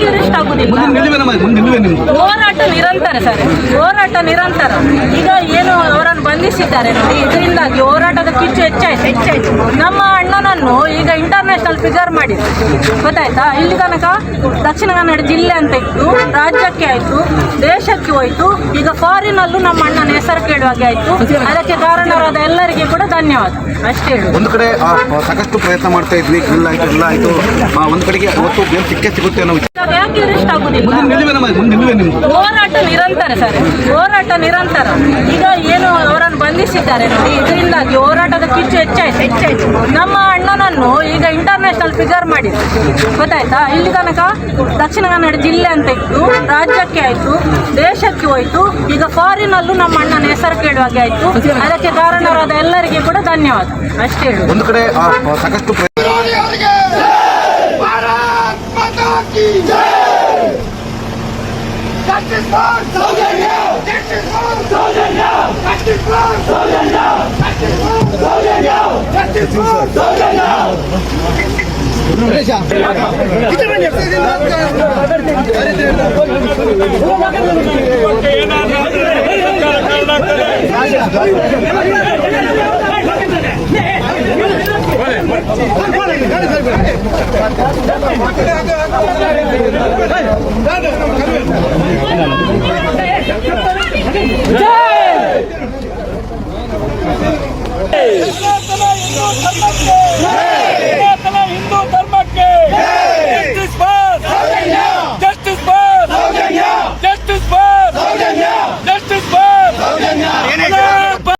ಯಾಕೆ ಇಷ್ಟ ಆಗುದಿಲ್ಲ. ಹೋರಾಟ ನಿರಂತರ ಸರ್. ಹೋರಾಟ ನಿರಂತರ. ಈಗ ಏನು ಅವರನ್ನು ಬಂಧಿಸಿದ್ದಾರೆ ನೋಡಿ ಇದರಿಂದಾಗಿ ಹೋರಾಟದ ಕಿಚ್ಚು ಹೆಚ್ಚಾಯ್ತು ಹೆಚ್ಚಾಯ್ತು. ನಮ್ಮ ಇಂಟರ್ನ್ಯಾಷನಲ್ ಫಿಗರ್ ಮಾಡಿದೆ ಗೊತ್ತಾಯ್ತಾ? ಇಲ್ಲಿ ತನಕ ದಕ್ಷಿಣ ಕನ್ನಡ ಜಿಲ್ಲೆ ಅಂತ ಇತ್ತು ರಾಜ್ಯಕ್ಕೆ ಆಯ್ತು ದೇಶಕ್ಕೆ ಹೋಯ್ತು. ಈಗ ಫಾರಿನ್ ಅಲ್ಲೂ ನಮ್ಮ ಅಣ್ಣನ ಹೆಸರು ಕೇಳುವಾಗೆ ಆಯ್ತು. ಅದಕ್ಕೆ ಕಾರಣರಾದ ಎಲ್ಲರಿಗೆ ಕೂಡ ಧನ್ಯವಾದ. ಅಷ್ಟೇ ಒಂದು ಕಡೆ ಸಾಕಷ್ಟು ಪ್ರಯತ್ನ ಮಾಡ್ತಾ ಇದ್ವಿ ಇಲ್ಲ ಆಯ್ತು ಇಲ್ಲ ಆಯ್ತು. ಒಂದು ಕಡೆಗೆ ಅವತ್ತು ಬೇರೆ ಸಿಕ್ಕೇ ಸಿಗುತ್ತೆ ಅನ್ನೋ ವಿಚಾರ. ಯಾಕೆ ಇಷ್ಟ ಆಗುದಿಲ್ಲ? ಹೋರಾಟ ನಿರಂತರ ಸರ್. ಹೋರಾಟ ನಿರಂತರ. ಈಗ ಏನು ಅವರನ್ನು ಬಂಧಿಸಿದ್ದಾರೆ ನೋಡಿ. ಇದರಿಂದಾಗಿ ಹೋರಾಟದ ಕಿಚ್ಚು ಹೆಚ್ಚಾಯ್ತು ಹೆಚ್ಚಾಯ್ತು. ನಮ್ಮ ನನ್ನನ್ನು ಈಗ ಇಂಟರ್ನ್ಯಾಷನಲ್ ಫಿಗರ್ ಮಾಡಿದೆ ಗೊತ್ತಾಯ್ತಾ ಇಲ್ಲಿ ತನಕ ದಕ್ಷಿಣ ಕನ್ನಡ ಜಿಲ್ಲೆ ಅಂತ ಇತ್ತು ರಾಜ್ಯಕ್ಕೆ ಆಯಿತು ದೇಶಕ್ಕೆ ಹೋಯಿತು ಈಗ ಫಾರಿನಲ್ಲೂ ನಮ್ಮ ಅಣ್ಣನ ಹೆಸರು ಕೇಳುವಾಗೆ ಆಯಿತು ಅದಕ್ಕೆ ಕಾರಣರಾದ ಎಲ್ಲರಿಗೆ ಕೂಡ ಧನ್ಯವಾದ ಅಷ್ಟೇ ಒಂದು ಕಡೆ ಸಾಕಷ್ಟು Pakistan! Soldier now! Pakistan! Soldier now! 誰だ Não, não, não, não.